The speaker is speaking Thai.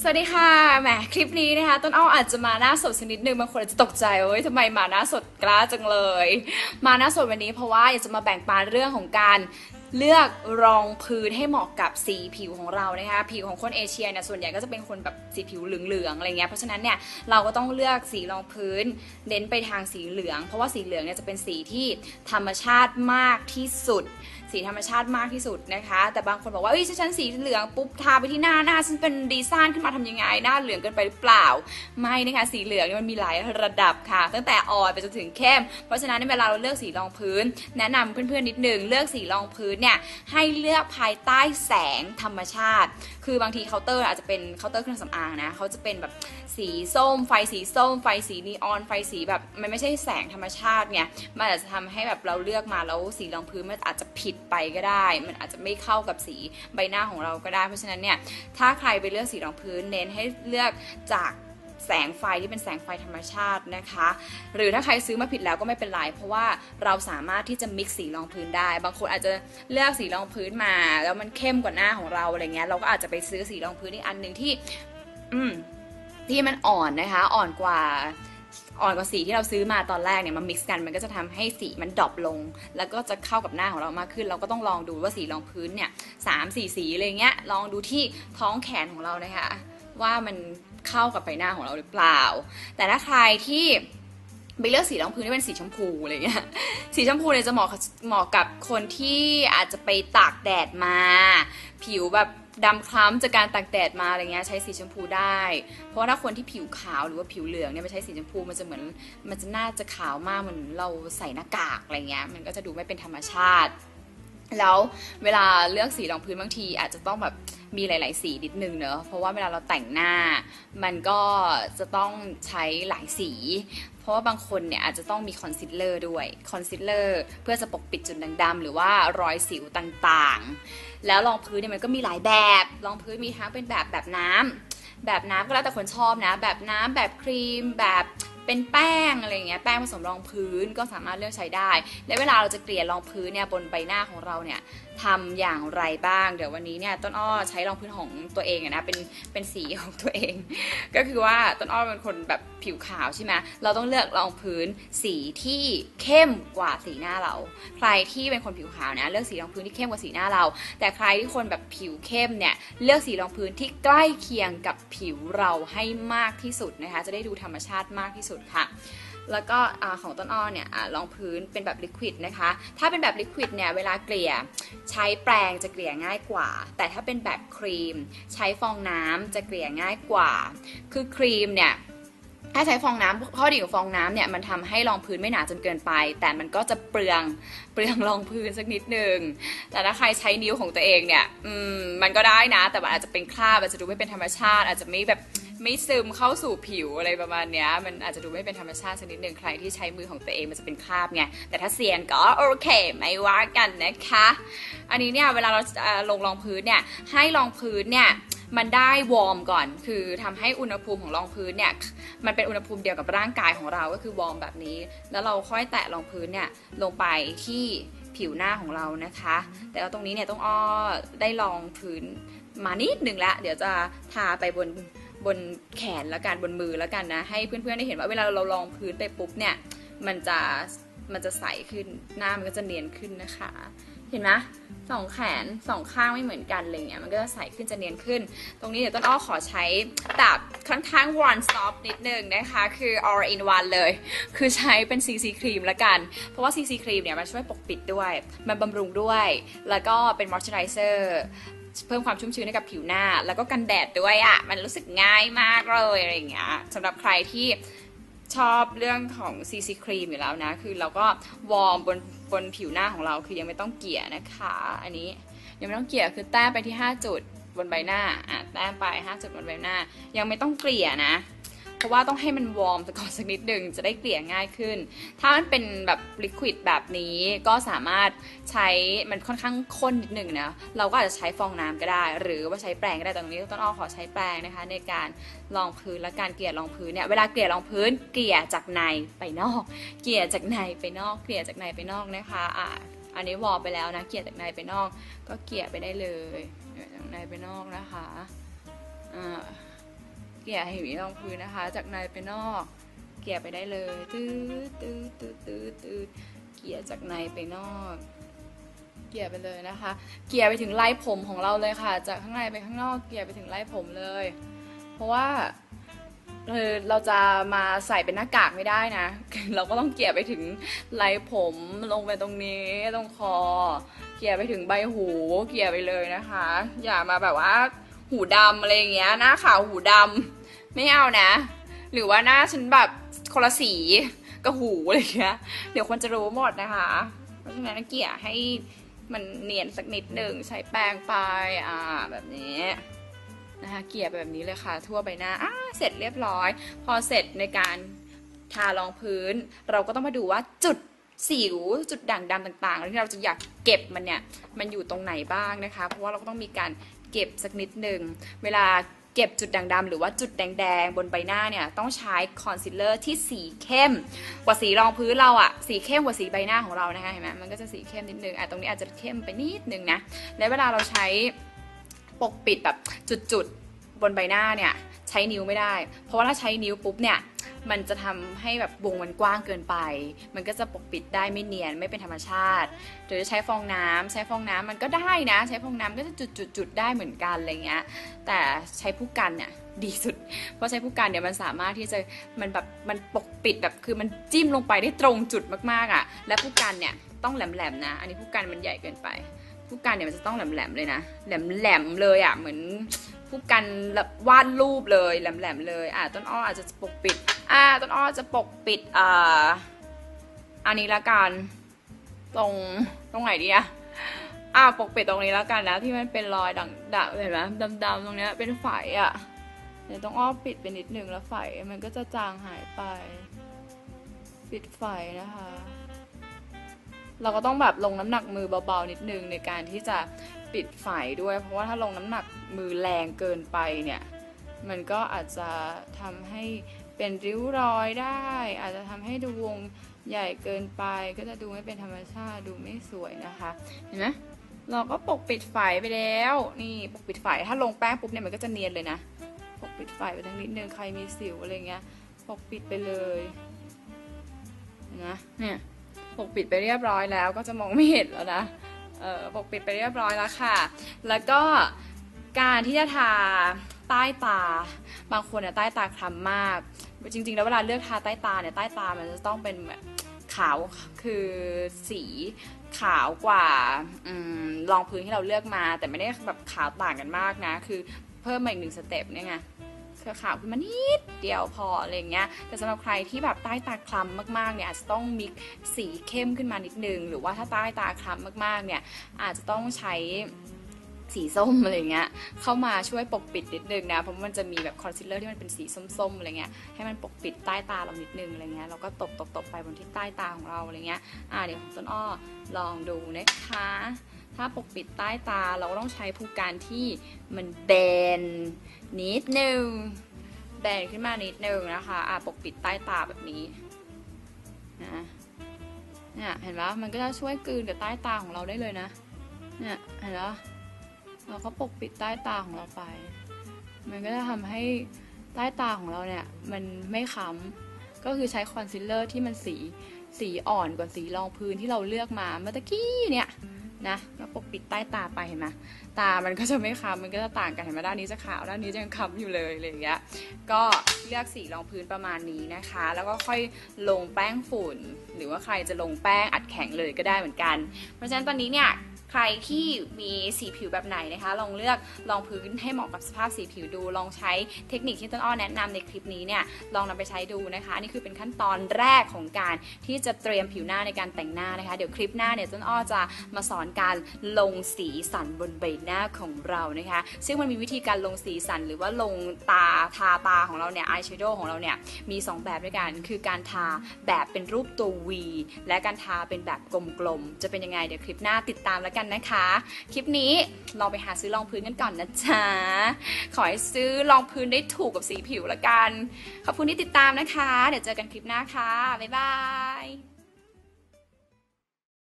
สวัสดีค่ะ แหม คลิปนี้นะคะ ต้นอ้ออาจจะมาหน้าสดสักนิดนึงบางคนอาจจะตกใจเอ้ยทำไมมาหน้าสดกล้าจังเลย มาหน้าสดวันนี้เพราะว่าอยากจะมาแบ่งปันเรื่องของการ เลือกรองพื้นให้เหมาะกับสีผิวของเรานะคะ ผิวของคนเอเชียเนี่ยส่วนใหญ่ก็จะเป็นคนแบบสีผิวเหลืองๆอะไรเงี้ยเพราะฉะนั้นเนี่ยเราก็ต้องเลือกสีรองพื้นเน้นไปทางสีเหลือง เพราะว่าสีเหลืองเนี่ยจะเป็นสีที่ธรรมชาติมากที่สุด สีธรรมชาติมากที่สุดนะคะ แต่บางคนบอกว่าเอ้ยฉันสีเหลืองปุ๊บทาไปที่หน้าหน้าฉันเป็นดีซ่านขึ้นมาทำยังไงหน้าเหลืองเกินไปหรือเปล่าไม่นะคะสีเหลืองเนี่ยมันมีหลายระดับค่ะ ตั้งแต่อ่อนไปจนถึงเข้ม เพราะฉะนั้นในเวลาเราเลือกสีรองพื้น แนะนำเพื่อนๆนิดนึงเลือกสีรองพื้นเนี่ยให้เลือกภายใต้แสงธรรมชาติ คือบางทีเคาน์เตอร์อาจจะเป็นเคาน์เตอร์เครื่องสำอางนะเขาจะเป็นแบบสีส้ม ไฟสีส้ม ไฟสีนีออน ไฟสีแบบมันไม่ใช่แสงธรรมชาติเนี่ยมันอาจจะทำให้แบบเราเลือกมาแล้วสีรองพื้นมันอาจจะผิดไปก็ได้ มันอาจจะไม่เข้ากับสีใบหน้าของเราก็ได้ เพราะฉะนั้นเนี่ยถ้าใครไปเลือกสีรองพื้นเน้นให้เลือกจาก แสงไฟที่เป็นแสงไฟธรรมชาตินะคะ หรือถ้าใครซื้อมาผิดแล้วก็ไม่เป็นไรเพราะว่าเราสามารถที่จะมิกซ์สีรองพื้นได้ บางคนอาจจะเลือกสีรองพื้นมา แล้วมันเข้มกว่าหน้าของเราอะไรเงี้ยเราก็อาจจะไปซื้อสีรองพื้นอีกอันหนึ่งที่ อืมที่มันอ่อนนะคะ อ่อนกว่าอ่อนกว่าสีที่เราซื้อมาตอนแรกเนี่ยมา mix กันมันก็จะทำให้สีมันดรอปลง แล้วก็จะเข้ากับหน้าของเรามากขึ้น เราก็ต้องลองดูว่าสีรองพื้นเนี่ยสามสี่สีอะไรเงี้ยลองดูที่ท้องแขนของเรานะคะว่ามัน เข้ากับใบหน้าของเราหรือเปล่า แต่ถ้าใครที่ไปเลือกสีรองพื้นที่เป็นสีชมพูอะไรเงี้ย สีชมพูเนี่ยจะเหมาะเหมาะกับคนที่อาจจะไปตากแดดมา ผิวแบบดำคล้ำจากการตากแดดมาอะไรเงี้ยใช้สีชมพูได้ เพราะาถ้าคนที่ผิวขาวหรือว่าผิวเหลืองเนี่ยไปใช้สีชมพูมันจะเหมือนมันจะน่าจะขาวมากเหมือนเราใส่หน้ากากอะไรเงี้ยมันก็จะดูไม่เป็นธรรมชาติ แล้วเวลาเลือกสีรองพื้นบางทีอาจจะต้องแบบ มีหลาย ๆ สีนิดนึงเนอะเพราะว่าเวลาเราแต่งหน้า มันก็จะต้องใช้หลายสี เพราะว่าบางคนเนี่ยอาจจะต้องมีคอนซีลเลอร์ด้วยคอนซีลเลอร์เพื่อจะปกปิดจุดด่างดำหรือว่ารอยสิวต่างๆ แล้วรองพื้นเนี่ยมันก็มีหลายแบบรองพื้นมีทั้งเป็นแบบแบบน้ำแบบน้ำก็แล้วแต่คนชอบนะ แบบน้ำแบบครีมแบบเป็นแป้งอะไรเงี้ยแป้งผสมรองพื้นก็สามารถเลือกใช้ได้ และเวลาเราจะเกลี่ยรองพื้นเนี่ยบนใบหน้าของเราเนี่ยทำอย่างไรบ้าง เดี๋ยววันนี้เนี่ยต้นอ้อใช้รองพื้นของตัวเองนะเป็นเป็นสีของตัวเอง ก็คือว่าต้นอ้อเป็นคนแบบผิวขาวใช่ไหมเราต้องเลือกรองพื้นสีที่เข้มกว่าสีหน้าเรา ใครที่เป็นคนผิวขาวนะเลือกสีรองพื้นที่เข้มกว่าสีหน้าเรา แต่ใครที่คนแบบผิวเข้มเนี่ยเลือกสีรองพื้นที่ใกล้เคียงกับผิวเราให้มากที่สุดนะคะจะได้ดูธรรมชาติมากที่สุดค่ะ แล้วก็ของต้นอ้อเนี่ยรองพื้นเป็นแบบลิควิดนะคะ ถ้าเป็นแบบลิควิดเนี่ยเวลาเกลี่ยใช้แปรงจะเกลี่ยง่ายกว่า แต่ถ้าเป็นแบบครีม ใช้ฟองน้ำจะเกลี่ยง่ายกว่า คือครีมเนี่ยถ้าใช้ฟองน้ำข้อดีของฟองน้ำเนี่ยมันทำให้รองพื้นไม่หนาจนเกินไป แต่มันก็จะเปลืองเปลืองรองพื้นสักนิดนึง แต่ถ้าใครใช้นิ้วของตัวเองเนี่ย อืมมันก็ได้นะ แต่มันอาจจะเป็นคราบอาจจะดูไม่เป็นธรรมชาติ อาจจะไม่แบบ ไม่ซึมเข้าสู่ผิวอะไรประมาณเนี้ย มันอาจจะดูไม่เป็นธรรมชาติสักนิดหนึ่งใครที่ใช้มือของตัวเองมันจะเป็นคราบไง แต่ถ้าเซียนก็โอเค ไม่ว่ากันนะคะ อันนี้เนี่ยเวลาเราลงรองพื้นเนี่ยให้รองพื้นเนี่ยมันได้วอร์มก่อน คือทำให้อุณหภูมิของรองพื้นเนี่ย มันเป็นอุณหภูมิเดียวกับร่างกายของเรา ก็คือวอร์มแบบนี้ แล้วเราค่อยแตะรองพื้นเนี่ยลงไปที่ผิวหน้าของเรานะคะ แต่ว่าตรงนี้เนี่ยต้องอ้อได้ลองพื้นมานิดหนึ่งละ เดี๋ยวจะทาไปบน บนแขนแล้วกันบนมือแล้วกันนะ ให้เพื่อนๆได้เห็นว่าเวลาเราลองพื้นไปปุ๊บเนี่ย มันจะมันจะใสขึ้นหน้ามันก็จะเนียนขึ้นนะคะ เห็นไหมสองแขนสองข้างไม่เหมือนกันเลยเนี่ยมันก็จะใสขึ้นจะเนียนขึ้น ตรงนี้เดี๋ยวต้นอ้อขอใช้แบบค่อนข้าง one stop นิดนึงนะคะ คือ all in one เลย คือใช้เป็น CC ครีมละกัน เพราะว่า CC ครีมเนี่ยมันช่วยปกปิดด้วย มันบำรุงด้วย แล้วก็เป็น moisturizer เพิ่มความชุ่มชื้นให้กับผิวหน้า แล้วก็กันแดดด้วยอะ่ะ มันรู้สึกง่ายมากเลยอะไรอย่างเงี้ยสำหรับใครที่ชอบเรื่องของ CC ครีมอยู่แล้วนะ คือเราก็วอร์มบนบนผิวหน้าของเราคือยังไม่ต้องเกลี่ยนะคะ อันนี้ยังไม่ต้องเกลี่ยคือแต้มไปที่ 5 จุดบนใบหน้าอะแต้มไป 5 จุดบนใบหน้า ยังไม่ต้องเกลี่ยนะ เพราะว่าต้องให้มันวอร์มก่อนสักนิดหนึ่งจะได้เกลี่ยง่ายขึ้น ถ้ามันเป็นแบบลิควิดแบบนี้ก็สามารถใช้มันค่อนข้างข้นนิดหนึ่งนะเราก็อาจจะใช้ฟองน้ำก็ได้ หรือว่าใช้แปรงก็ได้ตรงนี้ต้นอ้อขอใช้แปรงนะคะ ในการรองพื้นและการเกลี่ยรองพื้นเนี่ยเวลาเกลี่ยรองพื้นเกลี่ยจากในไปนอก เกลี่ยจากในไปนอกเกลี่ยจากในไปนอกนะคะอะอันนี้วอลไปแล้วนะเกลี่ยจากในไปนอก ก็เกลี่ยไปได้เลยจากในไปนอกนะคะอ่า เกี่ยให้มีรองพื้นนะคะ จากในไปนอก เกี่ยไปได้เลยตืดตืดตืดตืดตืดเกี่ยจากในไปนอก เกี่ยไปเลยนะคะ เกี่ยไปถึงไล่ผมของเราเลยค่ะ จากข้างในไปข้างนอก เกี่ยไปถึงไล่ผมเลย เพราะว่าเออเราจะมาใส่เป็นหน้ากากไม่ได้นะ เราก็ต้องเกี่ยไปถึงไล่ผมลงไปตรงนี้ตรงคอ เกี่ยไปถึงใบหู เกี่ยไปเลยนะคะ อย่ามาแบบว่า หูดำอะไรอย่างเงี้ยหน้าขาวหูดำไม่เอานะ หรือว่าหน้าฉันแบบคนละสีกับหูอะไรอย่างเงี้ยเดี๋ยวคนจะรู้หมดนะคะ เพราะฉะนั้นเกลี่ยให้มันเนียนสักนิดหนึ่งใช้แป้งไปอ่าแบบนี้นะคะเกลี่ยแบบนี้เลยค่ะ ทั่วใบหน้าอ่าเสร็จเรียบร้อย พอเสร็จในการทารองพื้น เราก็ต้องมาดูว่าจุดสิวจุดด่างดำต่างๆที่เราจะอยากเก็บมันเนี่ย มันอยู่ตรงไหนบ้างนะคะ เพราะว่าเราก็ต้องมีการ เก็บสักนิดหนึ่ง เวลาเก็บจุดด่างดำหรือว่าจุดแดงๆ บนใบหน้าเนี่ย ต้องใช้คอนซีลเลอร์ที่สีเข้ม กว่าสีรองพื้นเราอะสีเข้มกว่าสีใบหน้าของเรานะคะเห็นไหมมันก็จะสีเข้มนิดนึงอะตรงนี้อาจจะเข้มไปนิดนึงนะและเวลาเราใช้ปกปิดแบบจุดๆบนใบหน้าเนี่ยใช้นิ้วไม่ได้ เพราะว่าถ้าใช้นิ้วปุ๊บเนี่ย มันจะทำให้แบบวงมันกว้างเกินไป มันก็จะปกปิดได้ไม่เนียนไม่เป็นธรรมชาติ หรือใช้ฟองน้ำใช้ฟองน้ำมันก็ได้นะ ใช้ฟองน้ำก็จะจุดๆๆได้เหมือนกันอะไรเงี้ย แต่ใช้ผู้กันเนี่ยดีสุด เพราะใช้ผู้กันเนี่ยมันสามารถที่จะมันแบบมันปกปิดแบบคือมันจิ้มลงไปได้ตรงจุดมากๆอะ่ะ และผู้กันเนี่ยต้องแหลมๆนะ อันนี้ผู้กันมันใหญ่เกินไป ผู้กันเนี่ยมันจะต้องแหลมๆเลยนะ แหลมๆเลยอะ่ะเหมือน ผู้กันแบบวาดรูปเลยแหลมๆเลยอะต้นอ้ออาจจะปกปิดอ่าต้นอ้อจะปกปิดอ่าอันนี้ละกันตรงตรงไหนดีอะอ่าปกปิดตรงนี้แล้วกันนะที่มันเป็นรอยด่างด่างเห็นไหมดำๆตรงเนี้ยเป็นไฝอะเดี๋ยวต้องอ้อปิดไปนิดนึงแล้วไฟมันก็จะจางหายไป ปิดไฟนะคะ เราก็ต้องแบบลงน้ำหนักมือเบาๆนิดนึงในการที่จะ ปิดไฟด้วย เพราะว่าถ้าลงน้ำหนักมือแรงเกินไปเนี่ย มันก็อาจจะทำให้เป็นริ้วรอยได้ อาจจะทำให้ดูวงใหญ่เกินไปก็จะดูไม่เป็นธรรมชาติดูไม่สวยนะคะ เห็นไหมเราก็ปกปิดไฟไปแล้ว นี่ปกปิดไฟถ้าลงแป้งปุ๊บเนี่ยมันก็จะเนียนเลยนะ ปกปิดไฟไปทั้งนิดนึงใครมีสิวอะไรเงี้ยปกปิดไปเลยนะเนี่ยปกปิดไปเรียบร้อยแล้วก็จะมองไม่เห็นแล้วนะ ปกปิดไปเรียบร้อยแล้วค่ะ แล้วก็การที่จะทาใต้ตา บางคนเนี่ยใต้ตาคล้ำมาก จริง ๆ แล้วเวลาเลือกทาใต้ตาเนี่ยใต้ตามันจะต้องเป็นแบบขาวคือสีขาวกว่าอรองพื้นที่เราเลือกมา แต่ไม่ได้แบบขาวต่างกันมากนะ คือเพิ่มมาอีกหนึ่งสเต็ปเนี่ยไง ขาวขึ้นมานิดเดียวพออะไรเงี้ย แต่สำหรับใครที่แบบใต้ตาคล้ำมากๆเนี่ยอาจจะต้องมีสีเข้มขึ้นมานิดนึง หรือว่าถ้าใต้ตาคล้ำมากๆเนี่ยอาจจะต้องใช้สีส้มอะไรเงี้ยเข้ามาช่วยปกปิดนิดนึงนะเพราะมันจะมีแบบคอนซีลเลอร์ที่มันเป็นสีส้มๆอะไรเงี้ยให้มันปกปิดใต้ตาเรานิดนึงอะไรเงี้ยเราก็ตบตบตบไปบนที่ใต้ตาของเราอะไรเงี้ยอ่าเดี๋ยวต้นอ้อลองดูนะคะ ถ้าปกปิดใต้ตาเราก็ต้องใช้ผู้การที่มันแบนนิดนึง แบนขึ้นมานิดนึงนะคะอ่าปกปิดใต้ตาแบบนี้นะเนี่ยเห็นปะมันก็จะช่วยกลืนกับใต้ตาของเราได้เลยนะ เนี่ยเห็นปะเราก็ปกปิดใต้ตาของเราไป มันก็จะทำให้ใต้ตาของเราเนี่ยมันไม่ค้ำก็คือใช้คอนซีลเลอร์ที่มันสีสีอ่อนกว่าสีรองพื้นที่เราเลือกมาเมื่อตกี้เนี่ย นะก็ปกปิดใต้ตาไปเห็นไหมตามันก็จะไม่ค้ำมันก็จะต่างกันเห็นไหมด้านนี้จะขาวด้านนี้จะยังค้ำอยู่เลยอะไรอย่างเงี้ยก็เลือกสีรองพื้นประมาณนี้นะคะ แล้วก็ค่อยลงแป้งฝุ่น หรือว่าใครจะลงแป้งอัดแข็งเลยก็ได้เหมือนกัน เพราะฉะนั้นตอนนี้เนี่ย ใครที่มีสีผิวแบบไหนนะคะ ลองเลือกลองพื้นให้เหมาะกับสภาพสีผิวดู ลองใช้เทคนิคที่ต้นอ้อแนะนำในคลิปนี้เนี่ยลองนำไปใช้ดูนะคะนี่คือเป็นขั้นตอนแรกของการที่จะเตรียมผิวหน้าในการแต่งหน้านะคะ เดี๋ยวคลิปหน้าเนี่ยต้นอ้อจะมาสอนการลงสีสันบนใบหน้าของเรานะคะ ซึ่งมันมีวิธีการลงสีสันหรือว่าลงตาทาตาของเราเนี่ยอายแชโดว์ของเราเนี่ยมี 2 แบบด้วยกัน คือการทาแบบเป็นรูปตัว V และการทาเป็นแบบกลมๆจะเป็นยังไงเดี๋ยวคลิปหน้าติดตามแล้วกันนะคะ คลิปนี้ลองไปหาซื้อรองพื้นกันก่อนนะจ๊ะ ขอให้ซื้อรองพื้นได้ถูกกับสีผิวละกัน ขอบคุณที่ติดตามนะคะ เดี๋ยวเจอกันคลิปหน้าค่ะ บ๊ายบาย